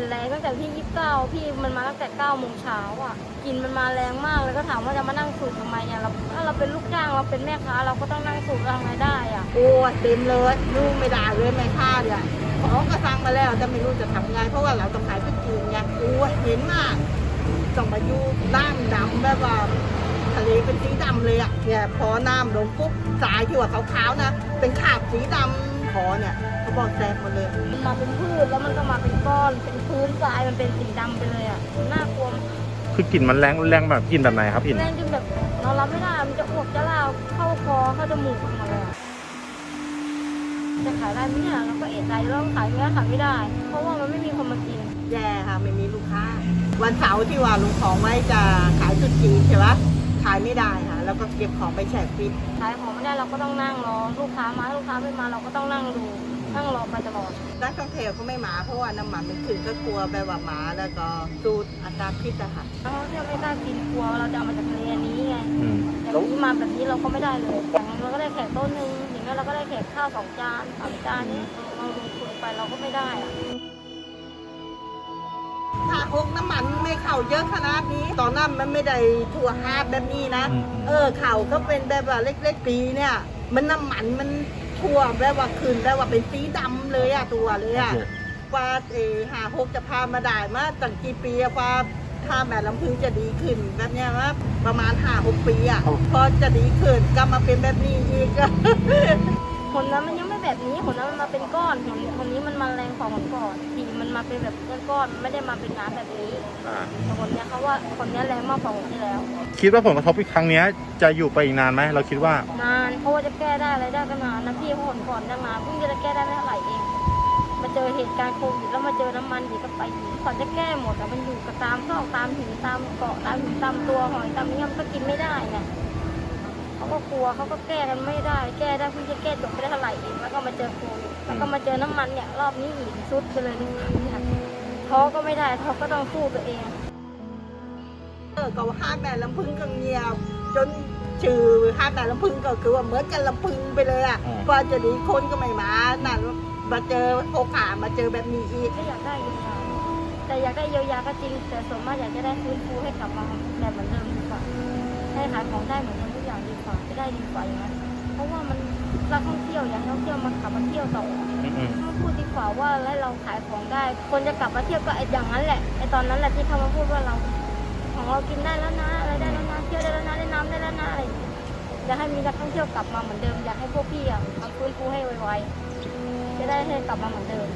นแรงตั้งแต่ที่ยี่สิบเก้าพี่มันมาตั้งแต่เก้าโมงเช้าอะกลินมันมาแรงมากเลยก็ถามว่าจะมานั่งสูบทำไมเนี่ยเราถ้าเราเป็นลูกจ้างเราเป็นแม่ค้า เราก็ต้องนั่งสูบเราทำไงได้อะโอ้เต็มเลยลูกไม่ได้เลยแม่ค่าเนี่ยเขาก็สั่งมาแล้วแต่ไม่รู้จะทำไงเพราะว่าเราต้องขายทุกจีนไงโอ้ยเห็นมากต้องมาอยู่น้ำดำแบบว่าทะเลเป็นสีดำเลยอะเนี่ยพอน้ำลงปุ๊บสายที่ว่าขาวๆนะ เป็นขาบสีดำพอเนี่ยเขาบอกแซกหมดเลย มันมาเป็นพืชแล้วมันก็มาเป็น ก้อนเป็นพื้นทรายมันเป็นสีดำไปเลยอะน่ากลัวคือกลิ่นมันแรงแรงแบบกลิ่นแบบไหนครับพี่แรงจนแบบเรารับไม่ได้มันจะอ้วกจะลาวเข้าคอเข้าจมูกไปหมดเลยอะจะขายได้ไหมเนี่ยเราก็เอะใจเริ่มขายไม่ได้ขายไม่ได้ เพราะว่ามันไม่มีคนมากิน แย่ค่ะไม่มีลูกค้า วันเสาร์ที่ว่าลุงของไว้จะขายจุดจีนใช่ไหมขายไม่ได้ค่ะ แล้วก็เก็บของไปแช่ฟิต ขายของไม่ได้เราก็ต้องนั่งรอลูกค้ามาลูกค้าไม่มาเราก็ต้องนั่งดูนั่งรอไปตลอด นักท่องเที่ยวก็ไม่มาเพราะว่าน้ำมันมันขึ้นก็กลัวแบบว่าหมาแล้วก็สูดอาการพิษอะค่ะนักท่องเที่ยวไม่กล้ากินกลัวเราจะเอามาจากทะเลอันนี้ไงอืมอย่างนี้มาแบบนี้เราก็ไม่ได้เลยอย่างนั้นเราก็ได้แขกโต๊ะหนึ่งอย่างนั้นเราก็ได้แขกข้าวสองจานสามจานนี้เราลงทุนไปเราก็ไม่ได้อะถ้าหกน้ำมันไม่เข่าเยอะขนาดนี้ ตอนนั้นมันไม่ได้ถั่วฮาบแบบนี้นะอืมเออเข่าก็เป็นแบบว่าเล็กๆปีเนี่ย มันน้ำมันมัน ทั่วแบบว่าขึ้นแบบว่าเป็นสีดำเลยอะตัวเลยอะกว่าเออหาหกจะพามาได้มาตั้งกี่ปีอะกว่าถ้าแม่ลำพึงจะดีขึ้นแบบเนี้ยว่าประมาณห้าหกปีอะพอจะดีขึ้นก็มาเป็นแบบนี้อีก ผลนั้นมันยังไม่แบบนี้ผลนั้นมันมาเป็นก้อนผลผลนี้มันมาแรงกว่าผลก่อนสีมันมาเป็นแบบก้อนๆไม่ได้มาเป็นน้ำแบบนี้อ่า แต่ผลเนี้ยเขาว่าผลเนี้ยแรงมากกว่าผลที่แล้ว คิดว่าผลกระทบอีกครั้งเนี้ยจะอยู่ไปอีกนานไหมเราคิดว่า นานเพราะว่าจะแก้ได้อะไรได้ก็นานนะพี่เพราะผลก่อนยังนานเพิ่งจะแก้ได้ไม่เท่าไหร่เองมาเจอเหตุการณ์โควิดแล้วมาเจอน้ำมันอีกก็ไปอีกก่อนจะแก้หมดอะมันอยู่กับตามซอกตามหินตามเกาะตามหินตามตัวหอยตามนี้มันก็กินไม่ได้ไงเขา ก็กลัวเขาก็แก้กันไม่ได้ แก้ได้เพิ่งจะแก้จบไม่ได้เท่าไหร่เองแล้วก็มาเจอโควิดแล้วก็มาเจอน้ำมันเนี่ยรอบนี้อีกสุดไปเลยเนี่ยท้อก็ไม่ได้ท้อก็ต้องสู้ตัวเองเออก็ห้าแม่ลำพึงก็เงียบ จนชื่อห้าแม่ลำพึงก็คือว่าเหมือนกันลำพึงไปเลยอะอืมพอจะดีคนก็ไม่มานั่นมาเจอโอกาสมาเจอแบบนี้อีกก็อยากได้เยียวยาแต่อยากได้เยียวยาก็จริง แต่ส่วนมากอยากจะได้ฟื้นฟูให้กลับมาแบบเหมือนเดิมดีกว่าให้ขายของได้เหมือนเดิมทุกอย่าง ดีกว่าจะได้ดีกว่าอย่างนั้นเพราะว่ามันนักท่องเที่ยวอยากให้นักท่องเที่ยวมากลับมาเที่ยวต่ออืมอืมต้องพูดดีกว่าว่าให้เราขายของได้ คนจะกลับมาเที่ยวก็ไอ้อย่างนั้นแหละไอ้ตอนนั้นแหละที่เขามาพูดว่าเรา ของเรากินได้แล้วนะอะไรได้แล้วนะเที่ยวได้แล้วนะเล่นน้ำได้แล้วนะอะไรอย่างเงี้ยอยากให้มีนักท่องเที่ยวกลับมาเหมือนเดิมอยากให้พวกพี่อะทำฟื้นฟูให้ไวๆจะได้ให้กลับมาเหมือนเดิม